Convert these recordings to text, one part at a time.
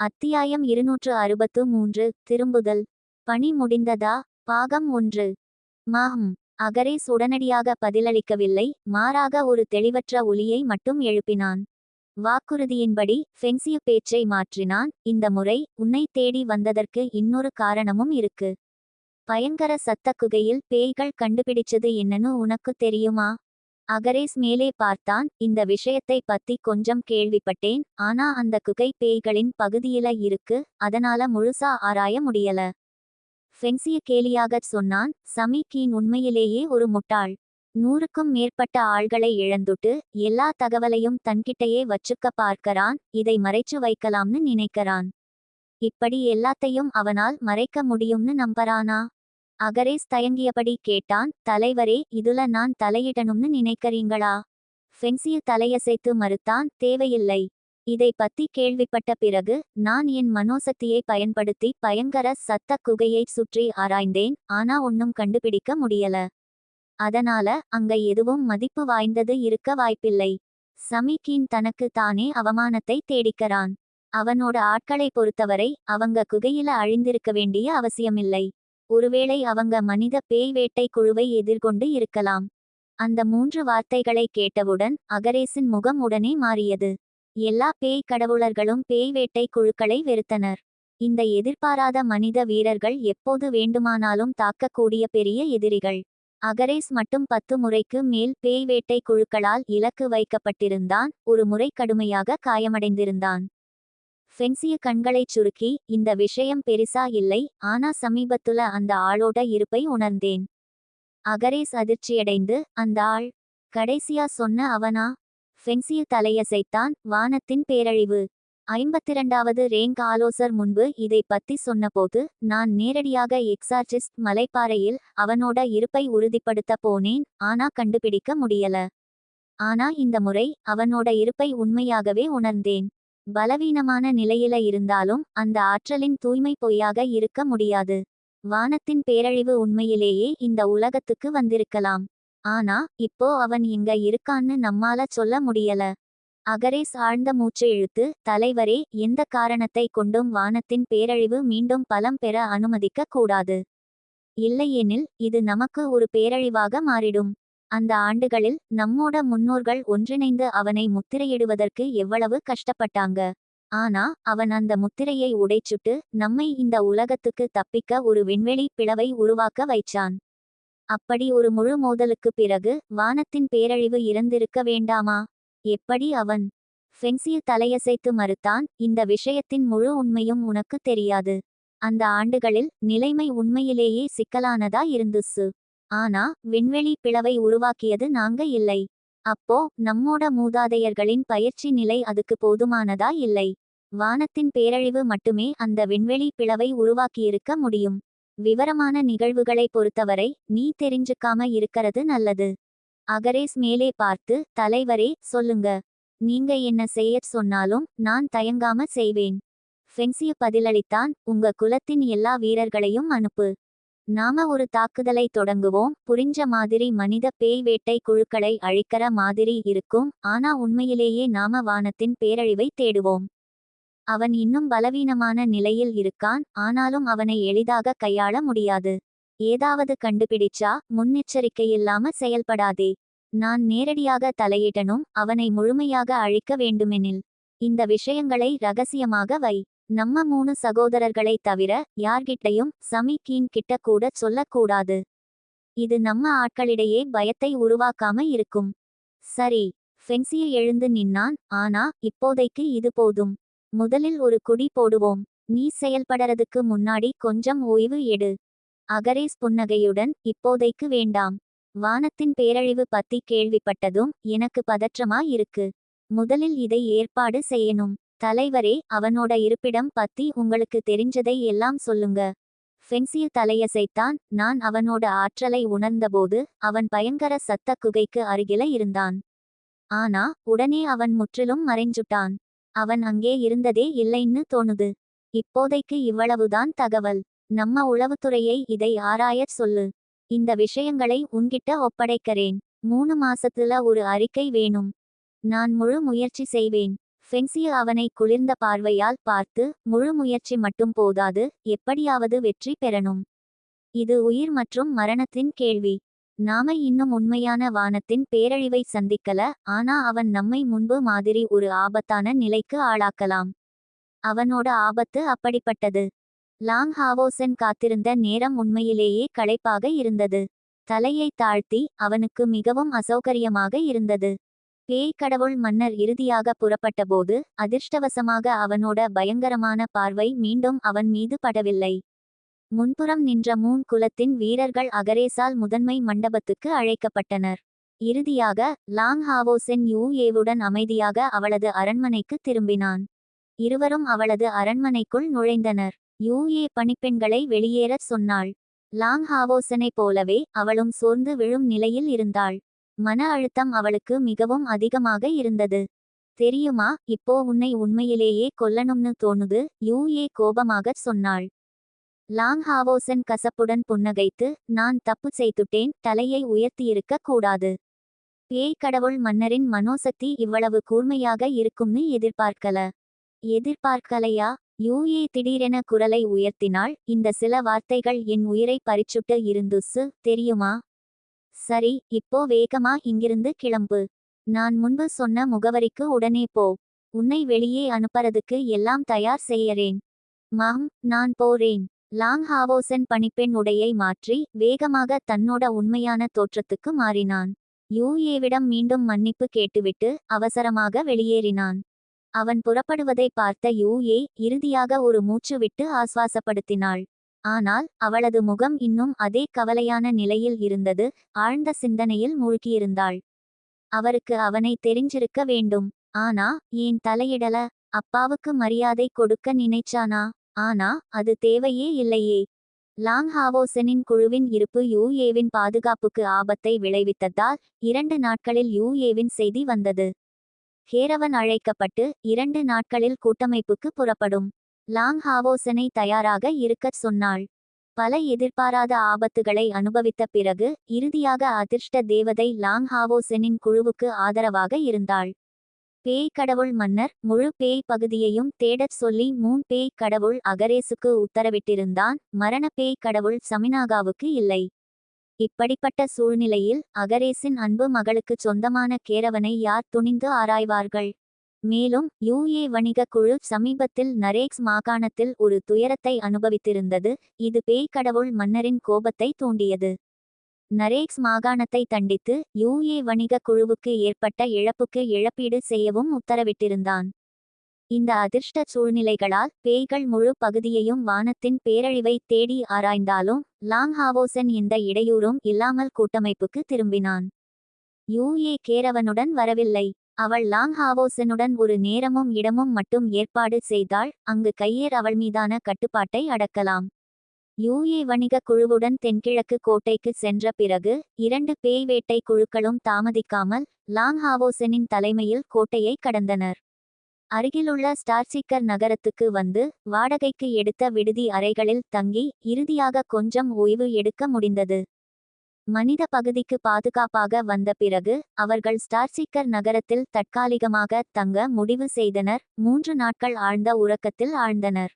அத்தியாயம் இருநூற்று அறுபத்து மூன்று திரும்புதல். பணி முடிந்ததா? பாகம் ஒன்று. மாம் அகரேஸ் உடனடியாக பதிலளிக்கவில்லை. மாறாக ஒரு தெளிவற்ற ஒலியை மட்டும் எழுப்பினான். வாக்குறுதியின்படி ஃபென்சிய பேச்சை மாற்றினான். இந்த முறை உன்னை தேடி வந்ததற்கு இன்னொரு காரணமும் இருக்கு. பயங்கர சத்த குகையில் பேய்கள் கண்டுபிடிச்சது என்னன்னு உனக்கு தெரியுமா? அகரேஸ் மேலே பார்த்தான் இந்த விஷயத்தை பத்தி கொஞ்சம் கேள்விப்பட்டேன் ஆனா அந்த குகை பேய்களின் பகுதியில இருக்கு அதனால முழுசா ஆராய முடியல. ஃபென்சிய கேலியாகச் சொன்னான் சமீக்கீன் உண்மையிலேயே ஒரு முட்டாள். நூறுக்கும் மேற்பட்ட ஆள்களை இழந்துட்டு எல்லா தகவலையும் தன்கிட்டயே வச்சுக்க பார்க்கறான் இதை மறைச்சு வைக்கலாம்னு நினைக்கிறான். இப்படி எல்லாத்தையும் அவனால் மறைக்க முடியும்னு நம்பறானா? அகரேஸ் தயங்கியபடி கேட்டான் தலைவரே இதுல நான் தலையிடணும்னு நினைக்கிறீங்களா? ஃபென்சிய தலையசைத்து மறுத்தான் தேவையில்லை. இதை பத்தி கேள்விப்பட்ட பிறகு நான் என் மனோசக்தியை பயன்படுத்தி பயங்கர சத்த குகையை சுற்றி ஆராய்ந்தேன் ஆனா ஒன்னும் கண்டுபிடிக்க முடியல. அதனால அங்க எதுவும் மதிப்பு வாய்ந்தது இருக்க வாய்ப்பில்லை. சமீக்கீன் தனக்கு தானே அவமானத்தை தேடிக்கறான். அவனோட ஆட்களை பொறுத்தவரை அவங்க குகையில அழிந்திருக்க வேண்டிய அவசியமில்லை. ஒருவேளை அவங்க மனித பேய் வேட்டை குழுவை எதிர்கொண்டு இருக்கலாம். அந்த மூன்று வார்த்தைகளை கேட்டவுடன் அகரேசின் முகம் உடனே மாறியது. எல்லா பேய் கடவுளர்களும் பேய் வேட்டை குழுக்களை வெறுத்தனர். இந்த எதிர்பாராத மனித வீரர்கள் எப்போது வேண்டுமானாலும் தாக்கக்கூடிய பெரிய எதிரிகள். அகரேஸ் மட்டும் பத்து முறைக்கு மேல் பேய் வேட்டை குழுக்களால் இலக்கு வைக்கப்பட்டிருந்தான் ஒரு முறை கடுமையாக காயமடைந்திருந்தான். ஃபென்சிய கண்களைச் சுருக்கி இந்த விஷயம் பெரிசா இல்லை ஆனா சமீபத்துல அந்த ஆளோட இருப்பை உணர்ந்தேன் அகரேஸ் அதிர்ச்சியடைந்து அந்த ஆள் கடைசியா சொன்ன அவனா ஃபென்சிய தலையசைத்தான் வானத்தின் பேரழிவு. ஐம்பத்திரண்டாவது ரேங்க் ஆலோசர் முன்பு இதை பத்தி சொன்னபோது நான் நேரடியாக எக்ஸார்ஜிஸ்ட் மலைப்பாறையில் அவனோட இருப்பை உறுதிப்படுத்த போனேன் ஆனா கண்டுபிடிக்க முடியல. ஆனா இந்த முறை அவனோட இருப்பை உண்மையாகவே உணர்ந்தேன். பலவீனமான நிலையில இருந்தாலும் அந்த ஆற்றலின் தூய்மை பொய்யாக இருக்க முடியாது. வானத்தின் பேரழிவு உண்மையிலேயே இந்த உலகத்துக்கு வந்திருக்கலாம். ஆனா இப்போ அவன் இங்க இருக்கான்னு நம்மால சொல்ல முடியல. அகரேஸ் ஆழ்ந்த மூச்சு இழுத்து தலைவரே எந்த காரணத்தை கொண்டும் வானத்தின் பேரழிவு மீண்டும் பலம் பெற அனுமதிக்க கூடாது. இல்லையெனில் இது நமக்கு ஒரு பேரழிவாக மாறிடும். அந்த ஆண்டுகளில் நம்மோட முன்னோர்கள் ஒன்றிணைந்து அவனை முத்திரையிடுவதற்கு எவ்வளவு கஷ்டப்பட்டாங்க. ஆனா அவன் அந்த முத்திரையை உடைச்சுட்டு நம்மை இந்த உலகத்துக்கு தப்பிக்க ஒரு விண்வெளி பிளவை உருவாக்க வைச்சான். அப்படி ஒரு முழு மோதலுக்கு பிறகு வானத்தின் பேரழிவு இறந்திருக்க வேண்டாமா? எப்படி அவன்? ஃபென்சிய தலையசைத்து மறுத்தான் இந்த விஷயத்தின் முழு உண்மையும் உனக்கு தெரியாது. அந்த ஆண்டுகளில் நிலைமை உண்மையிலேயே சிக்கலானதா இருந்துச்சு ஆனா விண்வெளி பிளவை உருவாக்கியது நாங்க இல்லை. அப்போ நம்மோட மூதாதையர்களின் பயிற்சி நிலை அதுக்கு போதுமானதா இல்லை. வானத்தின் பேரழிவு மட்டுமே அந்த விண்வெளி பிளவை உருவாக்கியிருக்க முடியும். விவரமான நிகழ்வுகளை பொறுத்தவரை நீ தெரிஞ்சுக்காம இருக்கறது நல்லது. அகரேஸ் மேலே பார்த்து தலைவரே சொல்லுங்க. நீங்க என்ன செய்ய சொன்னாலும் நான் தயங்காம செய்வேன். ஃபென்சிய பதிலளித்தான் உங்க குலத்தின் எல்லா வீரர்களையும் அனுப்பு. நாம ஒரு தாக்குதலை தொடங்குவோம். புரிஞ்ச மாதிரி மனித பேய் வேட்டை குழுக்களை அழிக்கிற மாதிரி இருக்கும். ஆனா உண்மையிலேயே நாம வானத்தின் பேரழிவை தேடுவோம். அவன் இன்னும் பலவீனமான நிலையில் இருக்கான். ஆனாலும் அவனை எளிதாக கையாள முடியாது. ஏதாவது கண்டுபிடிச்சா முன்னெச்சரிக்கையில்லாம செயல்படாதே. நான் நேரடியாக தலையிடணும். அவனை முழுமையாக அழிக்க வேண்டுமெனில். இந்த விஷயங்களை ரகசியமாக வை. நம்ம மூணு சகோதரர்களை தவிர யார்கிட்டையும் கீன் கிட்ட கூட சொல்லக்கூடாது. இது நம்ம ஆட்களிடையே பயத்தை உருவாக்காம இருக்கும். சரி ஃபென்சிய எழுந்து நின்னான் ஆனா இப்போதைக்கு இது போதும். முதலில் ஒரு குடி போடுவோம். நீ செயல்படறதுக்கு முன்னாடி கொஞ்சம் ஓய்வு எடு. அகரேஸ் புன்னகையுடன் இப்போதைக்கு வேண்டாம். வானத்தின் பேரழிவு பத்தி கேள்விப்பட்டதும் எனக்கு பதற்றமா இருக்கு. முதலில் இதை ஏற்பாடு செய்யணும். தலைவரே அவனோட இருப்பிடம் பத்தி உங்களுக்கு தெரிஞ்சதை எல்லாம் சொல்லுங்க. ஃபென்சிய தலையசைத்தான் நான் அவனோட ஆற்றலை உணர்ந்தபோது அவன் பயங்கர சத்த குகைக்கு அருகில இருந்தான். ஆனா உடனே அவன் முற்றிலும் மறைஞ்சுட்டான். அவன் அங்கே இருந்ததே இல்லைன்னு தோணுது. இப்போதைக்கு இவ்வளவுதான் தகவல். நம்ம உளவுத்துறையை இதை ஆராயச் சொல்லு. இந்த விஷயங்களை உன்கிட்ட ஒப்படைக்கிறேன். மூணு மாசத்துல ஒரு அறிக்கை வேணும். நான் முழு முயற்சி செய்வேன். ஃபென்சியா அவனை குளிர்ந்த பார்வையால் பார்த்து முழு முயற்சி மட்டும் போதாது எப்படியாவது வெற்றி பெறணும். இது உயிர் மற்றும் மரணத்தின் கேள்வி. நாம இன்னும் உண்மையான வானத்தின் பேரழிவை சந்திக்கல ஆனா அவன் நம்மை முன்பு மாதிரி ஒரு ஆபத்தான நிலைக்கு ஆளாக்கலாம். அவனோட ஆபத்து அப்படிப்பட்டது. லாங் ஹாவோசன் காத்திருந்த நேரம் உண்மையிலேயே களைப்பாக இருந்தது. தலையை தாழ்த்தி அவனுக்கு மிகவும் அசௌகரியமாக இருந்தது. பேய் கடவுள் மன்னர் இறுதியாக புறப்பட்டபோது அதிர்ஷ்டவசமாக அவனோட பயங்கரமான பார்வை மீண்டும் அவன் மீது படவில்லை. முன்புறம் நின்ற மூன் குலத்தின் வீரர்கள் அகரேசால் முதன்மை மண்டபத்துக்கு அழைக்கப்பட்டனர். இறுதியாக லாங் ஹாவோசென் யூ ஏவுடன் அமைதியாக அவளது அரண்மனைக்கு திரும்பினான். இருவரும் அவளது அரண்மனைக்குள் நுழைந்தனர். யூ ஏ பணிப்பெண்களை வெளியேறச் சொன்னாள். லாங் ஹாவோசனை போலவே அவளும் சோர்ந்து விழும் நிலையில் இருந்தாள். மன அழுத்தம் அவளுக்கு மிகவும் அதிகமாக இருந்தது. தெரியுமா இப்போ உன்னை உண்மையிலேயே கொல்லணும்னு தோணுது யூ ஏ கோபமாகச் சொன்னாள். லாங் ஹாவோசன் கசப்புடன் புன்னகைத்து நான் தப்பு செய்துட்டேன் தலையை உயர்த்தியிருக்க கூடாது. பேய் கடவுள் மன்னரின் மனோசக்தி இவ்வளவு கூர்மையாக இருக்கும்னு எதிர்பார்க்கல. எதிர்பார்க்கலையா? யூஏ திடீரென குரலை உயர்த்தினாள் இந்த சில வார்த்தைகள் என் உயிரை பறிச்சுட்டு இருந்துசு தெரியுமா? சரி இப்போ வேகமா இங்கிருந்து கிளம்பு. நான் முன்பு சொன்ன முகவரிக்கு உடனே போ. உன்னை வெளியே அனுப்புறதுக்கு எல்லாம் தயார் செய்யறேன். மாம் நான் போறேன். லாங் ஹாவோசன் பணிப்பெண் உடையை மாற்றி வேகமாக தன்னோட உண்மையான தோற்றத்துக்கு மாறினான். யூஏவிடம் மீண்டும் மன்னிப்பு கேட்டுவிட்டு அவசரமாக வெளியேறினான். அவன் புறப்படுவதை பார்த்த யூஏ இறுதியாக ஒரு மூச்சு விட்டு ஆஸ்வாசப்படுத்தினாள். ஆனால் அவளது முகம் இன்னும் அதே கவலையான நிலையில் இருந்தது ஆழ்ந்த சிந்தனையில் மூழ்கியிருந்தாள். அவருக்கு அவனை தெரிஞ்சிருக்க வேண்டும். ஆனா ஏன் தலையிடல? அப்பாவுக்கு மரியாதை கொடுக்க நினைச்சானா? ஆனா அது தேவையே இல்லையே லாங் ஹாவோசனின் குழுவின் இருப்பு யூஏவின் பாதுகாப்புக்கு ஆபத்தை விளைவித்ததால் இரண்டு நாட்களில் யூஏவின் செய்தி வந்தது. ஹேரவன் அழைக்கப்பட்டு இரண்டு நாட்களில் கூட்டமைப்புக்கு புறப்படும். லாங் ஹாவோசனை தயாராக இருக்கச் சொன்னாள். பல எதிர்பாராத ஆபத்துகளை அனுபவித்த பிறகு இறுதியாக அதிர்ஷ்ட தேவதை லாங் ஹாவோசனின் குழுவுக்கு ஆதரவாக இருந்தாள். பேய் கடவுள் மன்னர் முழு பேய் பகுதியையும் தேடச் சொல்லி மூன் பேய் கடவுள் அகரேசுக்கு உத்தரவிட்டிருந்தான் மரண பேய் கடவுள் சமினாகாவுக்கு இல்லை. இப்படிப்பட்ட சூழ்நிலையில் அகரேசின் அன்பு மகளுக்குச் சொந்தமான கேரவனை யார் துணிந்து ஆராய்வார்கள்? மேலும் யூஏ வணிக குழு சமீபத்தில் நரேக்ஸ் மாகாணத்தில் ஒரு துயரத்தை அனுபவித்திருந்தது. இது பேய் கடவுள் மன்னரின் கோபத்தை தூண்டியது. நரேக்ஸ் மாகாணத்தை தண்டித்து யூஏ வணிக குழுவுக்கு ஏற்பட்ட இழப்புக்கு இழப்பீடு செய்யவும் உத்தரவிட்டிருந்தான். இந்த அதிர்ஷ்ட சூழ்நிலைகளால் பேய்கள் முழு பகுதியையும் வானத்தின் பேரழிவை தேடி ஆராய்ந்தாலும் லாங் ஹாவோசன் இடையூறும் இல்லாமல் கூட்டமைப்புக்கு திரும்பினான். யூஏ கேரவனுடன் வரவில்லை. அவள் லாங் ஹாவோசனுடன் ஒரு நேரமும் இடமும் மட்டும் ஏற்பாடு செய்தாள். அங்கு கையேர் அவள் மீதான கட்டுப்பாட்டை அடக்கலாம். யூஏ வணிக குழுவுடன் தென்கிழக்கு கோட்டைக்கு சென்ற பிறகு இரண்டு பேய் வேட்டை குழுக்களும் தாமதிக்காமல் லாங் ஹாவோசனின் தலைமையில் கோட்டையை கடந்தனர். அருகிலுள்ள ஸ்டார்சிக்கர் நகரத்துக்கு வந்து வாடகைக்கு எடுத்த விடுதி அறைகளில் தங்கி இறுதியாக கொஞ்சம் ஓய்வு எடுக்க முடிந்தது. மனித பகுதிக்கு பாதுகாப்பாக வந்த பிறகு அவர்கள் ஸ்டார்சிக்கர் நகரத்தில் தற்காலிகமாக தங்க முடிவு செய்தனர். மூன்று நாட்கள் ஆழ்ந்த உறக்கத்தில் ஆழ்ந்தனர்.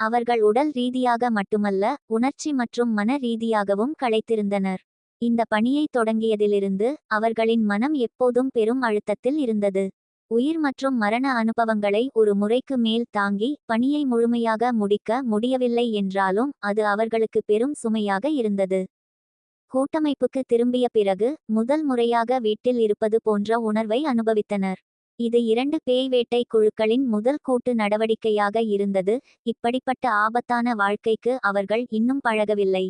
அவர்கள் உடல் ரீதியாக மட்டுமல்ல உணர்ச்சி மற்றும் மன ரீதியாகவும் களைத்திருந்தனர். இந்த பணியை தொடங்கியதிலிருந்து அவர்களின் மனம் எப்போதும் பெரும் அழுத்தத்தில் இருந்தது. உயிர் மற்றும் மரண அனுபவங்களை ஒரு முறைக்கு மேல் தாங்கி பணியை முழுமையாக முடிக்க முடியவில்லை என்றாலும் அது அவர்களுக்கு பெரும் சுமையாக இருந்தது. கூட்டமைப்புக்கு திரும்பிய பிறகு முதல் முறையாக வீட்டில் இருப்பது போன்ற உணர்வை அனுபவித்தனர். இது இரண்டு பேய் வேட்டை குழுக்களின் முதல் கூட்டு நடவடிக்கையாக இருந்தது. இப்படிப்பட்ட ஆபத்தான வாழ்க்கைக்கு அவர்கள் இன்னும் பழகவில்லை.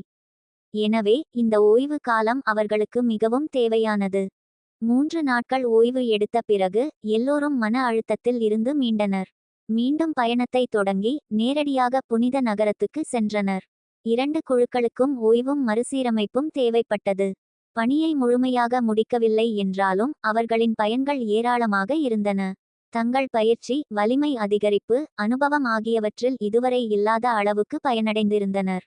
எனவே இந்த ஓய்வு காலம் அவர்களுக்கு மிகவும் தேவையானது. மூன்று நாட்கள் ஓய்வு எடுத்த பிறகு எல்லோரும் மன அழுத்தத்தில் இருந்து மீண்டனர். மீண்டும் பயணத்தை தொடங்கி நேரடியாக புனித நகரத்துக்கு சென்றனர். இரண்டு குழுக்களுக்கும் ஓய்வும் மறுசீரமைப்பும் தேவைப்பட்டது. பணியை முழுமையாக முடிக்கவில்லை என்றாலும் அவர்களின் பயன்கள் ஏராளமாக இருந்தன. தங்கள் பயிற்சி வலிமை அதிகரிப்பு அனுபவம் ஆகியவற்றில் இதுவரை இல்லாத அளவுக்கு பயனடைந்திருந்தனர்.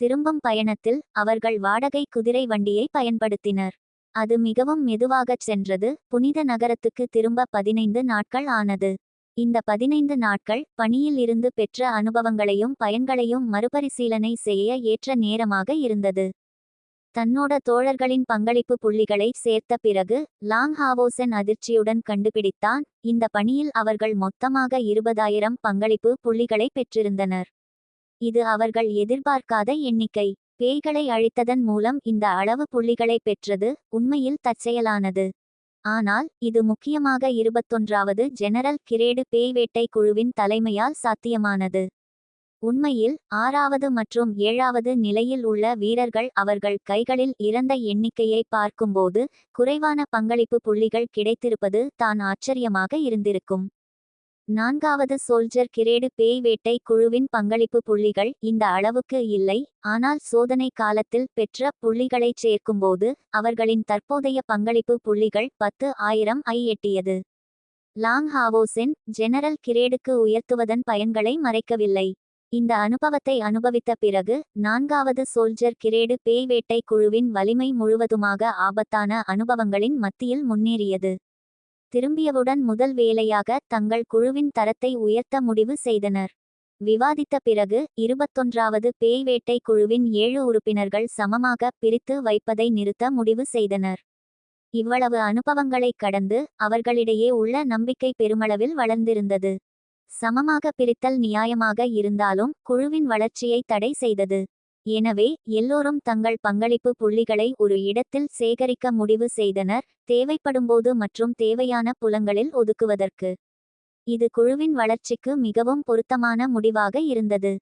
திரும்பும் பயணத்தில் அவர்கள் வாடகை குதிரை வண்டியை பயன்படுத்தினர். அது மிகவும் மெதுவாகச் சென்றது. புனித நகரத்துக்கு திரும்ப பதினைந்து நாட்கள் ஆனது. இந்த பதினைந்து நாட்கள் பணியில் இருந்து பெற்ற அனுபவங்களையும் பயன்களையும் மறுபரிசீலனை செய்ய ஏற்ற நேரமாக இருந்தது. தன்னோட தோழர்களின் பங்களிப்பு புள்ளிகளை சேர்த்த பிறகு லாங் ஹாவோசன் அதிர்ச்சியுடன் கண்டுபிடித்தான் இந்த பணியில் அவர்கள் மொத்தமாக இருபதாயிரம் பங்களிப்பு புள்ளிகளை பெற்றிருந்தனர். இது அவர்கள் எதிர்பார்க்காத எண்ணிக்கை. பேய்களை அழித்ததன் மூலம் இந்த அளவு புள்ளிகளை பெற்றது உண்மையில் தற்செயலானது. ஆனால் இது முக்கியமாக இருபத்தொன்றாவது ஜெனரல் கிரேடு பேய் வேட்டை குழுவின் தலைமையால் சாத்தியமானது. உண்மையில் ஆறாவது மற்றும் ஏழாவது நிலையில் உள்ள வீரர்கள் அவர்கள் கைகளில் இறந்த எண்ணிக்கையை பார்க்கும்போது குறைவான பங்களிப்பு புள்ளிகள் கிடைத்திருப்பது தான் ஆச்சரியமாக இருந்திருக்கும். நான்காவது சோல்ஜர் கிரேடு பேய் வேட்டை குழுவின் பங்களிப்பு புள்ளிகள் இந்த அளவுக்கு இல்லை ஆனால் சோதனை காலத்தில் பெற்ற புள்ளிகளைச் சேர்க்கும்போது அவர்களின் தற்போதைய பங்களிப்பு புள்ளிகள் பத்து ஆயிரம் ஐ எட்டியது. லாங் ஹாவோசென் ஜெனரல் கிரேடுக்கு உயர்த்துவதன் பயன்களை மறைக்கவில்லை. இந்த அனுபவத்தை அனுபவித்த பிறகு நான்காவது சோல்ஜர் கிரேடு பேய் வேட்டை குழுவின் வலிமை முழுவதுமாக ஆபத்தான அனுபவங்களின் மத்தியில் முன்னேறியது. திரும்பியவுடன் முதல் வேலையாக தங்கள் குழுவின் தரத்தை உயர்த்த முடிவு செய்தனர். விவாதித்த பிறகு இருபத்தொன்றாவது பேய் வேட்டை குழுவின் ஏழு உறுப்பினர்கள் சமமாக பிரித்து வைப்பதை நிறுத்த முடிவு செய்தனர். இவ்வளவு அனுபவங்களை கடந்து அவர்களிடையே உள்ள நம்பிக்கை பெருமளவில் வளர்ந்திருந்தது. சமமாக பிரித்தல் நியாயமாக இருந்தாலும் குழுவின் வளர்ச்சியை தடை செய்தது. எனவே எல்லோரும் தங்கள் பங்களிப்பு புள்ளிகளை ஒரு இடத்தில் சேகரிக்க முடிவு செய்தனர் தேவைப்படும்போது மற்றும் தேவையான புலங்களில் ஒதுக்குவதற்கு. இது குழுவின் வளர்ச்சிக்கு மிகவும் பொருத்தமான முடிவாக இருந்தது.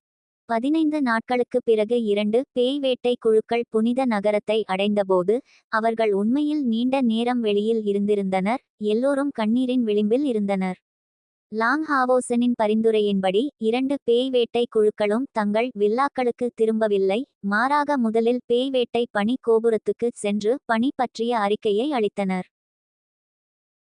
பதினைந்து நாட்களுக்கு பிறகு இரண்டு பேய் வேட்டை குழுக்கள் புனித நகரத்தை அடைந்தபோது அவர்கள் உண்மையில் நீண்ட நேரம் வெளியில் இருந்திருந்தனர் எல்லோரும் கண்ணீரின் விளிம்பில் இருந்தனர். லாங் ஹாவோசனின் பரிந்துரையின்படி இரண்டு பேய் வேட்டை குழுக்களும் தங்கள் வில்லாக்களுக்கு திரும்பவில்லை. மாறாக முதலில் பேய் வேட்டை பணி கோபுரத்துக்கு சென்று பணி பற்றிய அறிக்கையை அளித்தனர்.